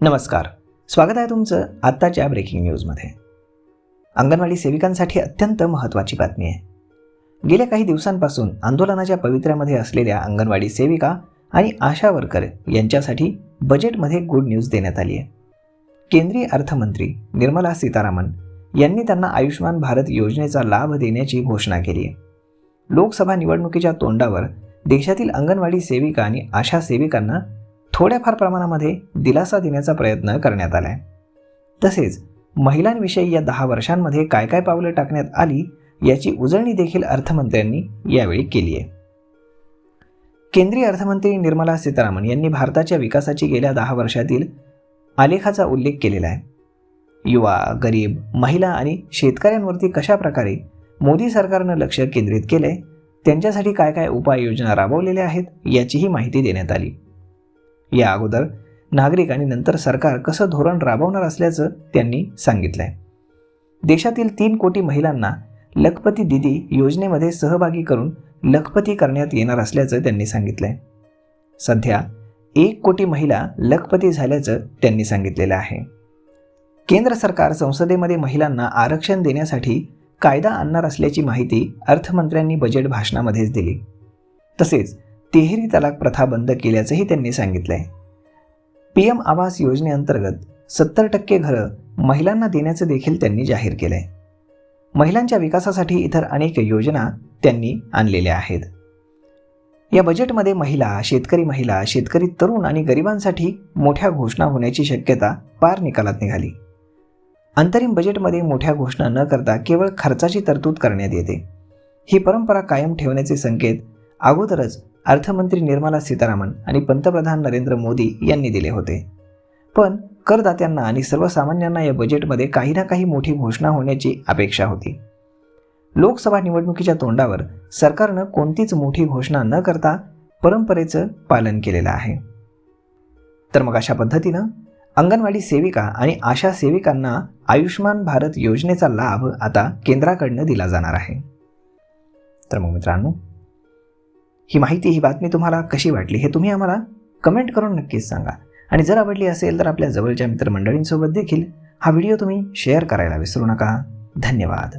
नमस्कार. स्वागत आहे तुमचं आत्ताच्या ब्रेकिंग न्यूजमध्ये अंगणवाडी सेविकांसाठी अत्यंत महत्त्वाची बातमी आहे. गेल्या काही दिवसांपासून आंदोलनाच्या पवित्र्यामध्ये असलेल्या अंगणवाडी सेविका आणि आशा वर्कर यांच्यासाठी बजेटमध्ये गुड न्यूज देण्यात आली आहे. केंद्रीय अर्थमंत्री निर्मला सीतारामन यांनी त्यांना आयुष्यमान भारत योजनेचा लाभ देण्याची घोषणा केली आहे. लोकसभा निवडणुकीच्या तोंडावर देशातील अंगणवाडी सेविका आणि आशा सेविकांना थोड्याफार प्रमाणामध्ये दिलासा देण्याचा प्रयत्न करण्यात आला आहे तसेच महिलांविषयी या दहा वर्षांमध्ये काय काय पावलं टाकण्यात आली याची उजळणी देखील अर्थमंत्र्यांनी यावेळी केली आहे. केंद्रीय अर्थमंत्री निर्मला सीतारामन यांनी भारताच्या विकासाची गेल्या दहा वर्षातील आलेखाचा उल्लेख केलेला आहे. युवा गरीब महिला आणि शेतकऱ्यांवरती कशा प्रकारे मोदी सरकारनं लक्ष केंद्रित केलंय त्यांच्यासाठी काय काय उपाययोजना राबवलेल्या आहेत याचीही माहिती देण्यात आली. या अगोदर नागरिक आणि नंतर सरकार कसं धोरण राबवणार असल्याचं त्यांनी सांगितलं आहे देशातील तीन कोटी महिलांना लखपती दिदी योजनेमध्ये सहभागी करून लखपती करण्यात येणार असल्याचं त्यांनी सांगितलं आहे सध्या एक कोटी महिला लखपती झाल्याचं त्यांनी सांगितलेलं आहे. केंद्र सरकार संसदेमध्ये महिलांना आरक्षण देण्यासाठी कायदा आणणार असल्याची माहिती अर्थमंत्र्यांनी बजेट भाषणामध्येच दिली. तसेच तिहेरी तलाक प्रथा बंद केल्याचंही त्यांनी सांगितलं आहे पी एम आवास योजनेअंतर्गत सत्तर टक्के घरं महिलांना देण्याचं देखील त्यांनी जाहीर केलं आहे महिलांच्या विकासासाठी इतर अनेक योजना त्यांनी आणलेल्या आहेत. या बजेटमध्ये महिला शेतकरी महिला शेतकरी तरुण आणि गरिबांसाठी मोठ्या घोषणा होण्याची शक्यता पार निकालात निघाली. अंतरिम बजेटमध्ये मोठ्या घोषणा न करता केवळ खर्चाची तरतूद करण्यात येते. ही परंपरा कायम ठेवण्याचे संकेत अगोदरच अर्थमंत्री निर्मला सीतारामन आणि पंतप्रधान नरेंद्र मोदी यांनी दिले होते. पण करदात्यांना आणि सर्वसामान्यांना या बजेटमध्ये काही ना काही मोठी घोषणा होण्याची अपेक्षा होती. लोकसभा निवडणुकीच्या तोंडावर सरकारनं कोणतीच मोठी घोषणा न करता परंपरेचं पालन केलेलं आहे. तर मग अशा पद्धतीनं अंगणवाडी सेविका आणि आशा सेविकांना आयुष्यमान भारत योजनेचा लाभ आता केंद्राकडनं दिला जाणार आहे. तर मग मित्रांनो ही माहिती ही बातमी तुम्हाला कशी वाटली हे तुम्ही आम्हाला कमेंट करून नक्कीच सांगा. आणि जर आवडली असेल तर आपल्या जवळच्या मित्रमंडळींसोबत देखील हा व्हिडिओ तुम्ही शेअर करायला विसरू नका. धन्यवाद.